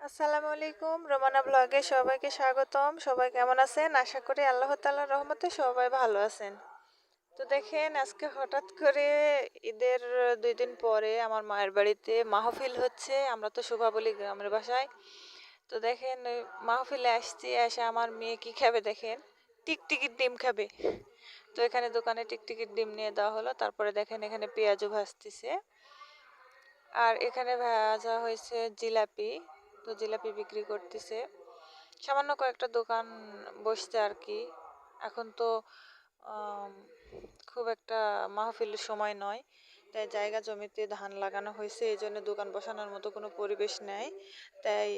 আসসালামু আলাইকুম। রোমানা ব্লগে সবাইকে স্বাগতম। সবাই কেমন আছেন? আশা করি আল্লাহ তাল্লাহ রহমতে সবাই ভালো আছেন। তো দেখেন, আজকে হঠাৎ করে ঈদের দুই দিন পরে আমার মায়ের বাড়িতে মাহফিল হচ্ছে। আমরা তো শোভা বলি গ্রামের বাসায়। তো দেখেন মাহফিলে আসছি, এসে আমার মেয়ে কি খাবে দেখেন? টিকটিকির ডিম খাবে। তো এখানে দোকানে টিকটিকির ডিম নিয়ে দেওয়া হলো। তারপরে দেখেন, এখানে পেঁয়াজও ভাজতেছে। আর এখানে ভাজা হয়েছে জিলাপি। তো জিলাপি বিক্রি করতেছে। সামান্য কয়েকটা দোকান বসছে আর কি। এখন তো খুব একটা মাহফিলের সময় নয়, তাই জায়গা জমিতে ধান লাগানো হয়েছে, এই জন্য দোকান বসানোর মতো কোনো পরিবেশ নেই। তাই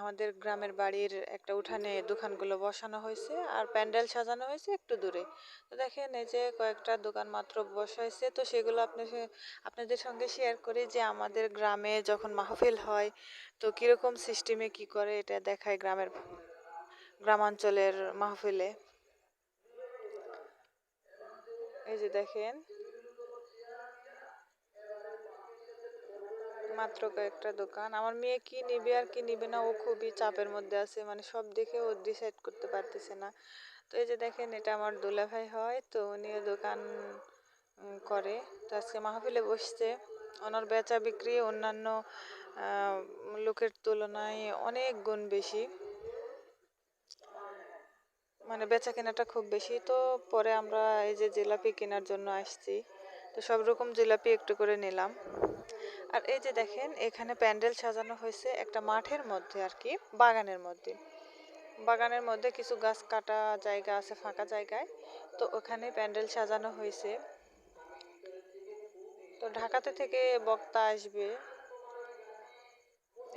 আমাদের গ্রামের বাড়ির একটা উঠানে দোকানগুলো বসানো হয়েছে আর প্যান্ডেল সাজানো হয়েছে একটু দূরে। তো দেখেন এই যে কয়েকটা দোকান মাত্র বসাইছে, তো সেগুলো আপনি আপনাদের সঙ্গে শেয়ার করি যে আমাদের গ্রামে যখন মাহফিল হয়, তো কীরকম সিস্টেমে কি করে এটা দেখায় গ্রামের, গ্রামাঞ্চলের মাহফিলে? এই যে দেখেন মাত্র কয়েকটা দোকান। আমার মেয়ে কি নিবে আর কি নিবে না, ও খুবই চাপের মধ্যে আছে মানে সব দেখে ও ডিসাইড করতে পারতেছে না। তো এই যে দেখেন, এটা আমার দুলাভাই হয়, তো উনি দোকান করে। তো আজকে মাহফিলে বসছে। ওনার বেচা বিক্রি অন্যান্য লোকের তুলনায় অনেক গুণ বেশি। মানে বেচা কেনাটা খুব বেশি। তো পরে আমরা এই যে জিলাপি কেনার জন্য আসছি। তো সব রকম জিলাপি একটু করে নিলাম। আর এই যে দেখেন, এখানে প্যান্ডেল সাজানো হয়েছে একটা মাঠের মধ্যে আর কি, বাগানের মধ্যে। বাগানের মধ্যে কিছু গাছ কাটা জায়গা আছে, ফাঁকা জায়গায়। তো ওখানে প্যান্ডেল সাজানো হয়েছে। তো ঢাকাতে থেকে বক্তা আসবে।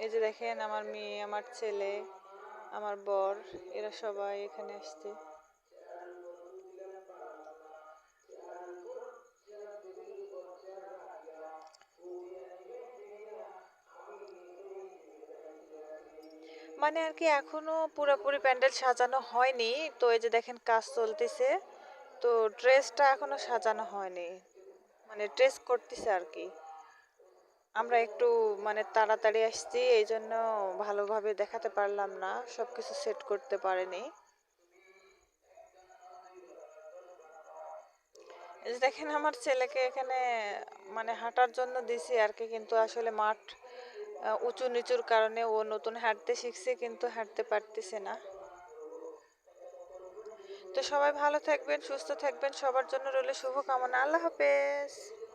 এই যে দেখেন, আমার মেয়ে, আমার ছেলে, আমার বর, এরা সবাই এখানে আসছে। মানে আর কি এখনও পুরোপুরি প্যান্ডেল সাজানো হয়নি। তো এই যে দেখেন কাজ চলতেছে, তো ড্রেসটা এখনও সাজানো হয়নি। মানে ড্রেস করতেছে আর কি। আমরা একটু মানে তাড়াতাড়ি আসছি, এই জন্য ভালোভাবে দেখাতে পারলাম না সব কিছু সেট করতে পারেনি। দেখেন আমার ছেলেকে এখানে মানে হাঁটার জন্য দিছি আর কি, কিন্তু আসলে মাঠ উঁচু নিচুর কারণে ও নতুন হাঁটতে শিখছে, কিন্তু হাঁটতে পারতেছে না। তো সবাই ভালো থাকবেন, সুস্থ থাকবেন, সবার জন্য রইল শুভকামনা। আল্লাহ হাফেজ।